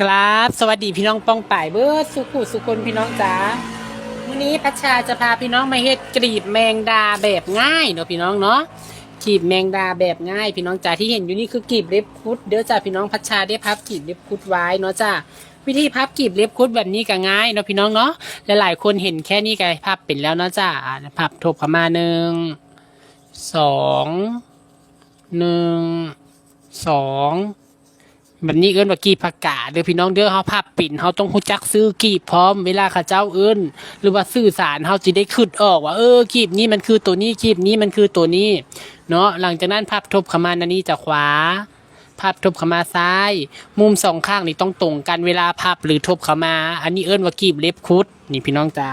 ครับ สวัสดีพี่น้องป้องป่ายเบิร์ดสุขุสุคนพี่น้องจ๋าวันนี้พัชชาจะพาพี่น้องมาเฮ็ดกรีบแมงดาแบบง่ายเนาะพี่น้องเนาะกรีบแมงดาแบบง่าย พี่น้องจ๋าที่เห็นอยู่นี่คือกรีบเล็บคุดเดี๋ยวจ้าพี่น้องพัชชาได้พับกรีบเล็บคุดไว้เนาะจ้าวิธีพับกรีบเล็บคุดแบบนี้ก็ง่ายเนาะพี่น้องเนาะหลายๆคนเห็นแค่นี้ก็พับเป็นแล้วเนาะจ้าพับทบเข้ามาหนึ่งสองหนึ่งสอง บบนี้เอิ้นว่ากีบผักกาดเด้อพี่น้องเด้อเฮาภาพปิ่นเฮาต้องรู้จักซื้อกีบพร้อมเวลาเขาเจ้าเอิ้น หรือว่าสื่อสารเฮาสิได้คิดออกว่าเออกีบนี้มันคือตัวนี้กีบนี้มันคือตัวนี้ เนาะหลังจากนั้นพับทบขมานันนี้จากขวาพับทบขมาซ้าย มุมสองข้างนี่ต้องตรงกันเวลาพับหรือทบขมา อันนี้เอิ้นว่ากีบเล็บคุด นี่พี่น้องจ๋า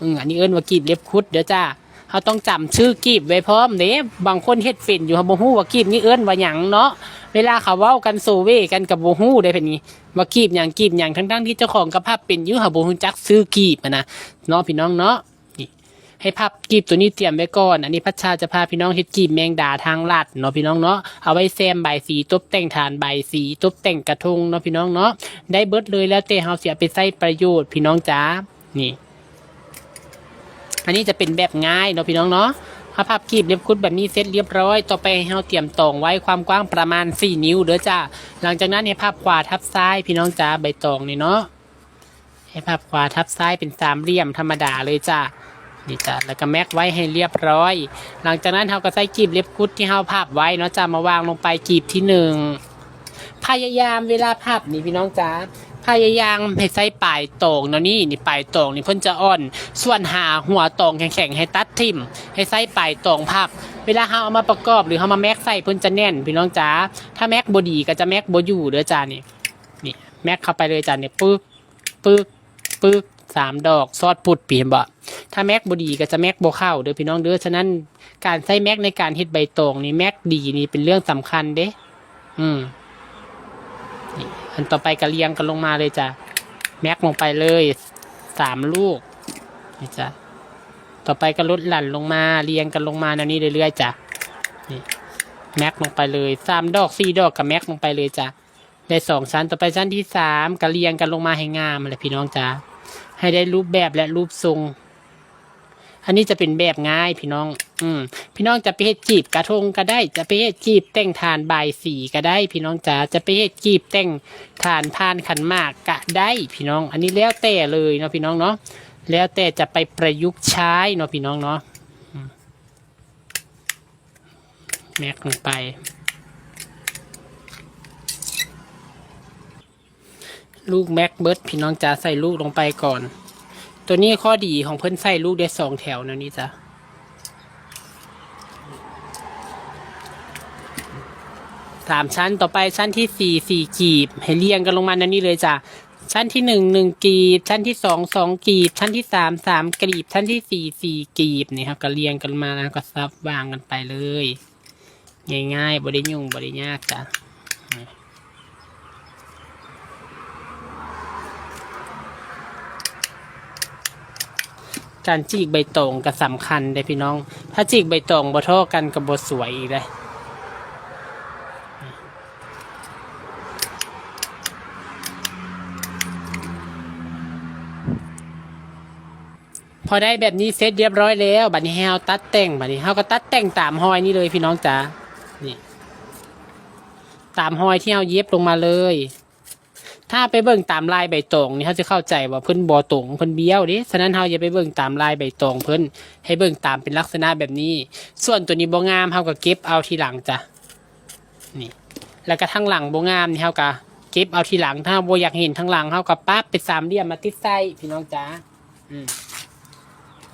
อืออันนี้เอิ้นว่ากีบเล็บคุดเด้อจ้า เฮาต้องจำชื่อกีบไว้พร้อมเด้บางคนเฮ็ดเป็นอยู่เฮาบ่ฮู้ว่ากีบนี้เอิ้นว่าหยังเนาะเวลาเขาเว้ากันโซเวกันกับโบฮู้ได้เพิ่นนี้ว่ากีบอย่างกีบอย่างทั้งๆที่เจ้าของกับภาพเป็นอยู่หาโบฮู้จักซื้อกีบนะเนาะพี่น้องเนาะนี่ให้ภาพกีบตัวนี้เตรียมไว้ก่อน อันนี้พัชชาจะพาพี่น้องเฮ็ดกีบแมงดาทางลัดเนาะพี่น้องเนาะ เอาไว้แซมใบสีตบแต่งฐานใบสีตบแต่งกระทงเนาะพี่น้องเนาะ ได้เบิดเลยแล้วแต่เฮาสิเอาไปใช้ประโยชน์พี่น้องจ๋านี่ อันนี้จะเป็นแบบง่ายเนาะพี่น้องเนาะถ้าพับคีบเรียบคุดแบบนี้เสร็จเรียบร้อย ต่อไปให้เราเตรียมตองไว้ความกว้างประมาณ 4 นิ้วเด้อจ้าหลังจากนั้นให้พับขวาทับซ้ายพี่น้องจ้าใบตองนี่เนาะให้พับขวาทับซ้ายเป็นสามเหลี่ยมธรรมดาเลยจ้านี่จ้ะแล้วก็แม็กไว้ให้เรียบร้อย หลังจากนั้นเราก็ใส่กีบเล็บคุดที่เราพับไว้เนาะจ้ามาวางลงไปกีบที่หนึ่งพยายามเวลาพับนี่พี่น้องจ๋า พยายามให้ใส่ปลายตองเนาะนี่นี่ปลายตองนี่เพิ่นจะอ่อน ส่วนหาหัวตองแข็งๆให้ตัดทิ่มให้ใส่ปลายตองพับเวลาเฮาเอามาประกอบหรือเฮามาแม็กใส่เพิ่นจะแน่นพี่น้องจ๋าถ้าแม็กบ่ดีก็จะแม็กบ่อยู่เด้อจ้านี่นี่แม็กเข้าไปเลยจ้านี่ปึ๊กปึ๊กปึ๊กสามดอกซอดปุดปีเห็นบ่ถ้าแม็กบ่ดีก็จะแม็กบ่เข้าเด้อพี่น้องเด้อฉะนั้นการใส่แม็กในการเฮ็ดใบตองนี่แม็กดีนี่เป็นเรื่องสำคัญเด้อืม อันต่อไปก็เรียงกันลงมาเลยจ้ะแม็กลงไปเลยสามลูกนี่จ้ะต่อไปก็ลดหลั่นลงมาเรียงกันลงมาแนวนี้เรื่อยๆจ้ะนี่แม็กลงไปเลยสามดอกสี่ดอกกับแม็กลงไปเลยจ้ะได้สองชั้นต่อไปชั้นที่สามก็เรียงกันลงมาให้งามเลยพี่น้องจ้ะให้ได้รูปแบบและรูปทรง อันนี้จะเป็นแบบง่ายพี่น้อง อืม พี่น้องจะไปเฮ็ดจีบกระทงก็ได้ จะไปเฮ็ดจีบแต่งทานใบสีก็ได้ พี่น้องจ๋าจะไปเฮ็ดจีบแต่งทานพานขันหมากก็ได้ พี่น้อง อันนี้แล้วแต่เลยเนาะพี่น้องเนาะแล้วแต่จะไปประยุกต์ใช้เนาะพี่น้องเนาะแม็กลงไป ลูกแม็กเบิร์ดพี่น้องจ๋าใส่ลูกลงไปก่อน ตัวนี้ข้อดีของเพิ่นใส่ลูกได้สองแถวนะนี่จ้ะสามชั้นต่อไปชั้นที่สี่สี่กีบ ให้เรียงกันลงมานั่นนี่เลยจ้ะชั้นที่หนึ่งหนึ่งกีบ ชั้นที่สองสองกีบ ชั้นที่สามสามกีบ ชั้นที่สี่สี่กีบนี่ครับก็เรียงกันมาแล้วก็ซับวางกันไปเลย ง่ายๆบริยุ่งบริยากจ้ะ การจีกใบตองก็สำคัญเลยพี่น้อง ถ้าจีกใบตองบ่เท่ากันกับบสวยอีกเลยพอได้แบบนี้เสร็จเรียบร้อยแล้ว บัดนี้เราตัดแต่งบัดนี้เราก็ตัดแต่งตามหอยนี่เลยพี่น้องจ๋านี่ ตามหอยที่เราเย็บลงมาเลย ถ้าไปเบิ่งตามลายใบตองนี่เขาจะเข้าใจว่าเพิ่นบอตรงเพิ่นเบี้ยวดิฉะนั้นเขาอย่าไปเบิ่งตามลายใบตองเพิ่นให้เบิ่งตามเป็นลักษณะแบบนี้ ส่วนตัวนี้บ่งามเขาก็เก็บเอาทีหลังจ้ะนี่ แล้วก็ทั้งหลังบ่งามนี่เขาก็เก็บเอาทีหลังถ้าบ่อยากเห็นทั้งหลังเขาก็ปั๊บเป็นสามเหลี่ยมมาติดไส้พี่น้องจ้าอืม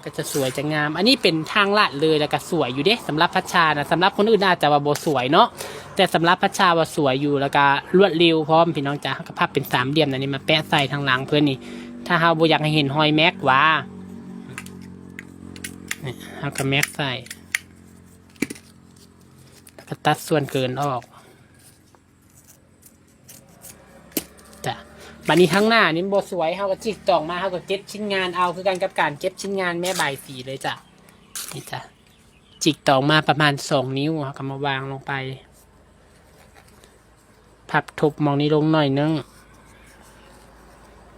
ก็จะสวยจะงาม อันนี้เป็นทางลาดเลยแล้วก็สวยอยู่เด้สำหรับพัชชานะสำหรับคนอื่นอาจจะว่าโบสวยเนาะแต่สำหรับพัชชาว่าสวยอยู่แล้วก็รวดเร็วพร้อมพี่น้องจ้าก็พับเป็นสามเหลี่ยมนะนี่มาแปะใส่ทางหลังเพื่อนนี่ ถ้าเฮาบ่อยากให้เห็นหอยแม็กว่าเฮาก็แม็กใส่แล้วก็ตัดส่วนเกินออกจ้ะ บัดนี้ข้างหน้านี่บสวยเฮาก็จิกตองมาเฮาก็เก็บชิ้นงานเอาคือกันกับการเก็บชิ้นงานแม่ใบสีเลยจ้ะนี่จ้ะจิกตองมาประมาณสองนิ้วเฮาก็มาวางลงไปพับทุบมองนี้ลงหน่อยนึง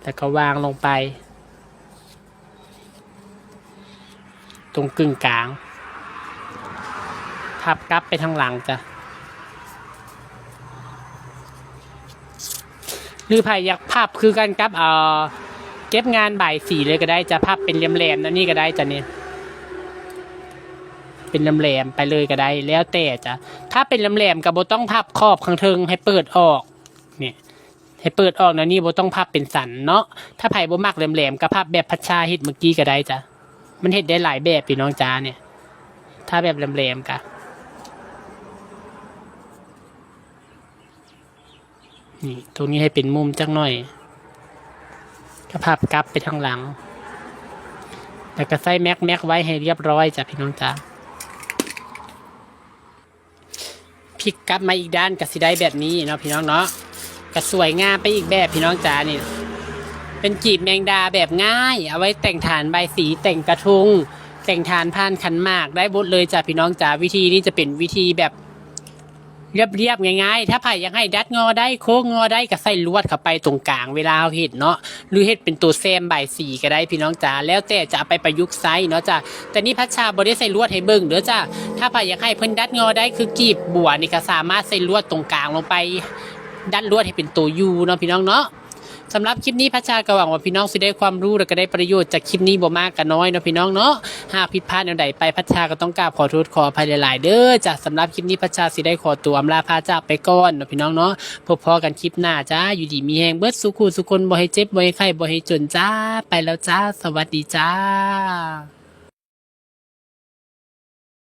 แล้วก็วางลงไป ตรงกึ่งกลางพับกลับไปทางหลังจ้ะ หรือไผ่อยากพับคือกันกับเอ่อเก็บงานบ่ายสีเลยก็ได้จะพับเป็นแหลมๆนะนี่ก็ได้จ้ะเนี่ยเป็นแหลมๆไปเลยก็ได้ แล้วแต่จ้ะถ้าเป็นแหลมๆกับโบต้องพับขอบข้างเทิงให้เปิดออกเนี่ยให้เปิดออกนะนี่โบต้องพับเป็นสันเนาะถ้าไผ่โบมักแหลมๆก็พับแบบพัชชาเฮ็ดเมื่อกี้ก็ได้จ้ะมันเฮ็ดได้หลายแบบพี่น้องจ้าเนี่ย ถ้าแบบแหลมๆกะ นี่ตรงนี้ให้เป็นมุมจักหน่อยก็พับกลับไปทางหลัง แล้วก็ใส่แม็กแม็กไว้ให้เรียบร้อยจ้ะพี่น้องจ้าพลิกกลับมาอีกด้านก็สิได้แบบนี้เนาะพี่น้องเนาะก็สวยงามไปอีกแบบพี่น้องจ้านี่เป็นจีบแมงดาแบบง่าย เอาไว้แต่งฐานใบสีแต่งกระทุงแต่งฐานพานขันหมากได้บดเลยจ้ะพี่น้องจ๋าวิธีนี้จะเป็นวิธีแบบ เรียบๆง่ายๆ ถ้าไผ่อยากให้ดัดงอได้โค้งงอได้ก็ใส่ลวดเข้าไปตรงกลางเวลาเราเห็ดเนาะหรือเห็ดเป็นตัวแซมใบสีก็ได้พี่น้องจ๋าแล้วแต่จะเอาไปประยุกต์ไซส์เนาะจ้ะแต่นี่พัชชาบริใส่ลวดให้เบิ่งเด้อจ้ะถ้าไผ่อยากให้เพิ่นดัดงอได้คือกีบบัวนี่ก็สามารถใส่ลวดตรงกลางลงไปดัดลวดให้เป็นตัวยูเนาะพี่น้องเนาะ สำหรับคลิปนี้พระชาก็หวังว่าพี่น้องสิได้ความรู้และก็ได้ประโยชน์จากคลิปนี้บ่มากก็น้อยเนาะพี่น้องเนาะหากผิดพลาดแนวใดไปพระชาก็ต้องกราบขอโทษขออภัยหลาย ๆ เด้อจ้ะสำหรับคลิปนี้พระชาสิได้ขอตัวอำลาพาจากไปก่อนเนาะพี่น้องเนาะพบพอกันคลิปหน้าจ้าอยู่ดีมีแหงเบิดสุขุสุคนบ่ให้เจ็บบ่ให้ไข้บ่ให้จนจ้าไปแล้วจ้า สวัสดีจ้า